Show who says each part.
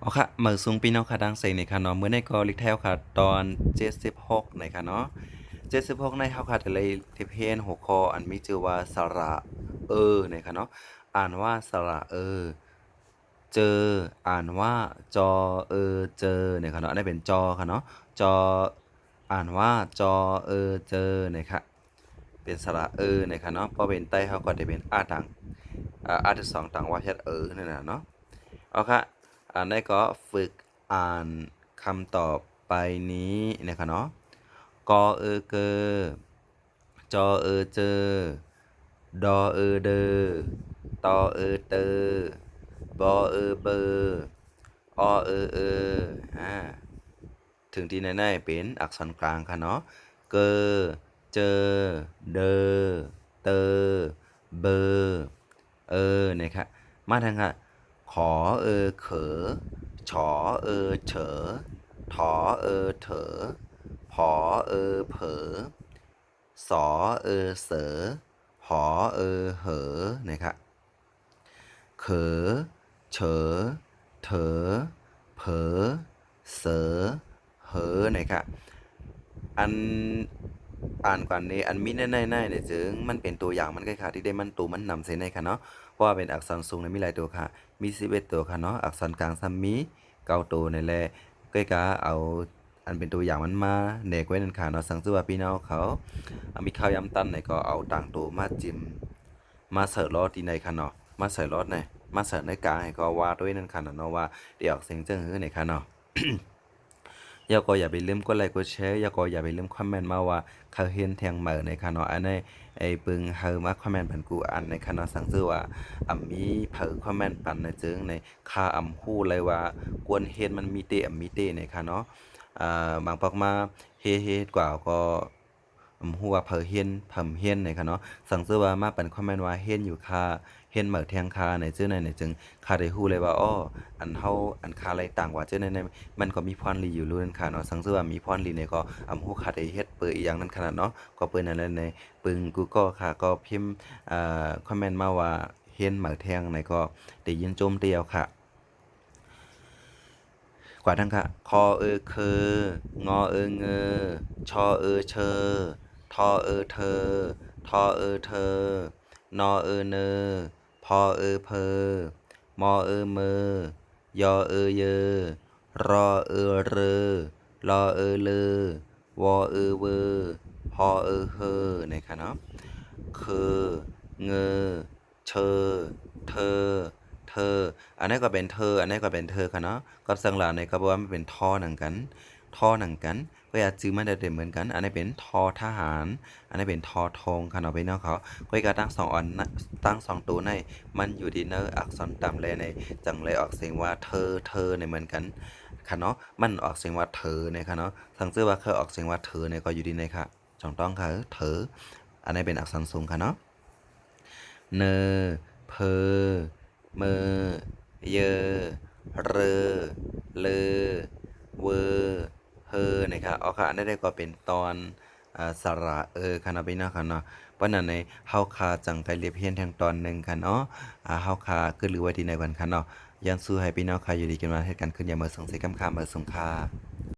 Speaker 1: เอาค่ะเมื่อสูงปีน้องค่ะดังเสียงในค่ะเนาะเมื่อในก็ลิกแถวค่ะ ตอน76ในค่ะเนาะ76ในเฮาค่ะจะเลยที่เพนหัวข้ออันมีชื่อว่าสระเออในค่ะเนาะอ่านว่าสระเออ เจออ่านว่าจอเออเจอเนี่ยค่ะเนาะอันนี้เป็นจอค่ะเนาะจออ่านว่าจอเออเจอเนี่ยค่ะเป็นสระเออเนี่ยค่ะเนาะพอเป็นใต้เฮาก็จะเป็นอาต่างอาอาที่สองต่างว่าเฮ็ดเออนั่นน่ะเนาะเอาค่ะ อันนี้ก็ฝึกอ่านคำตอบไปนี้นะคะเนาะกอเออเกอจอเออเจอ ดอเออเดอตอเออเตอบอเออเบอออเออเอออ่าถึงที่แน่ๆเป็นอักษรกลางค่ะเนาะ เกอ เจอ เดอ เตอ เบอ เออเนี่ยค่ะมาทางค่ะ ขอเออเขอฉอเออเฉอถอเออเถอผอเออเผอสอเออเสอหอเออเหอนะครับเขอเฉอเถอเผอเสอเหอนะครับอัน อ่านก่อนนี้อันมีแน่ๆเนี่ยจึงมันเป็นตัวอย่างมันคล้ายๆที่ได้มันตูมันนำใส่ในค่ะเนาะเพราะว่าเป็นอักษรสูงในมีหลายตัวค่ะ มี11ตัวค่ะเนาะอักษรกลางซ้ำมีเก้าตัวในแลใกล้กะเอาอันเป็นตัวอย่างมันมาแหนกไว้นั่นค่ะเนาะสังสือว่าพี่น้องเขาอะมีข้าวยำตันไหนก็เอาต่างตัวมาจิ้มมาเสิร์ฟรอดที่ในค่ะเนาะมาเสิร์ฟรอดในมาเสิร์ฟในกลางให้ก็ว่าด้วยนั่นค่ะเนาะว่าเดี๋ยวออกเสียงเจ้งฮื้อในค่ะเนาะ ย่าก็อย่าไปลืมกดไลค์กดแชร์อย่าก็อย่าไปลืมคอมเมนต์มาว่าเขาเห็นแทงเหมือในค่ะเนาะอันในไอ้ปึงเฮามาคอมเมนต์ปันกูอันในค่ะเนาะสังสือว่าอ่ำมีเผอคอมเมนต์ปันในจึงในค่าอ่ำฮู้เลยว่า กวนเฮ็ดมันมีเตอ่ำมีเตในค่ะเนาะอ่าบางปอกมาเฮ็ดเฮ็ดกว่าก็ อ่ำฮู้ว่าเผอเฮียนเพิ่มเฮียนในคะเนาะสังสือว่ามาปันคอมเมนต์ว่าเฮียนอยู่ค่าเฮียนเหมือแทงคาในจึงในในจึงคาได้ฮู้เลยว่าอ้ออันเฮาอันคาอะไรต่างว่าจึงในในมันก็มีพรลีอยู่รู้นั่นค่ะเนาะสังสือว่ามีพรลีเนี่ยก็อำฮู้ขาดไอ้เฮ็ดเปิดอีหยังนั่นขนาดเนาะก็เปิ้นนั่นแหละในปึง Google ค่ะก็พิมพ์อ่าคอมเมนต์มาว่าเฮียนเหมากแทงในก็ได้ยินโจมตีเอาค่ะกว่าทั้งค่ะคอเออเคองอเออเงอชอเออเชอ ทอเออเธอ ทอเออเธอ นอเออเนอ พอเออเพอ มอเออเมอยอเออเยอ รอเออเรอรอเออเลอวอเออเวอพอเออเฮอนะครับเนาะเคอเงอเชอเธอ เธอ อันนี้ก็เป็นเธอ อันนี้ก็เป็นเธอค่ะเนาะกับสังหลาในก็บอกว่ามันเป็นทอหนังกัน ทอหนังกันก็อยากจื้อมันได้เหมือนกัน อันนี้เป็นทอทหาร อันนี้เป็นทอทองค่ะเนาะพี่น้องเขาก็อยาตั้งสองอันนตั้งสองตัวใน มันอยู่ที่เนออักษรต่ำเลยในจังเลยออกเสียงว่าเธอเธอในเหมือนกันค่ะเนาะมันออกเสียงว่าเธอเนี่ยค่ะเนาะสังเกตว่าเคยออกเสียงว่าเธอเนี่ยก็อยู่ดีในค่ะจองต้องค่ะเธอ อันนี้เป็นอักษรสูงค่ะเนาะเนอเพอเมอเยอเรอเลอเวอ เฮอนะครับเอาค่ะได้ได้ก็เป็นตอนอ่าสระเออค่ะเนาะพี่น้องค่ะเนาะเพราะนั้นในเฮาคาจังไกเรียบเฮียนทางตอนหนึ่งค่ะเนาะอ่าเฮาคาขึ้นหรือว่าที่ในวันค่ะเนาะยังสู้ให้พี่น้องค่ะอยู่ดีกันมาให้กันขึ้นอย่าเมื่อสงสัยกำคาเมื่อสงค่า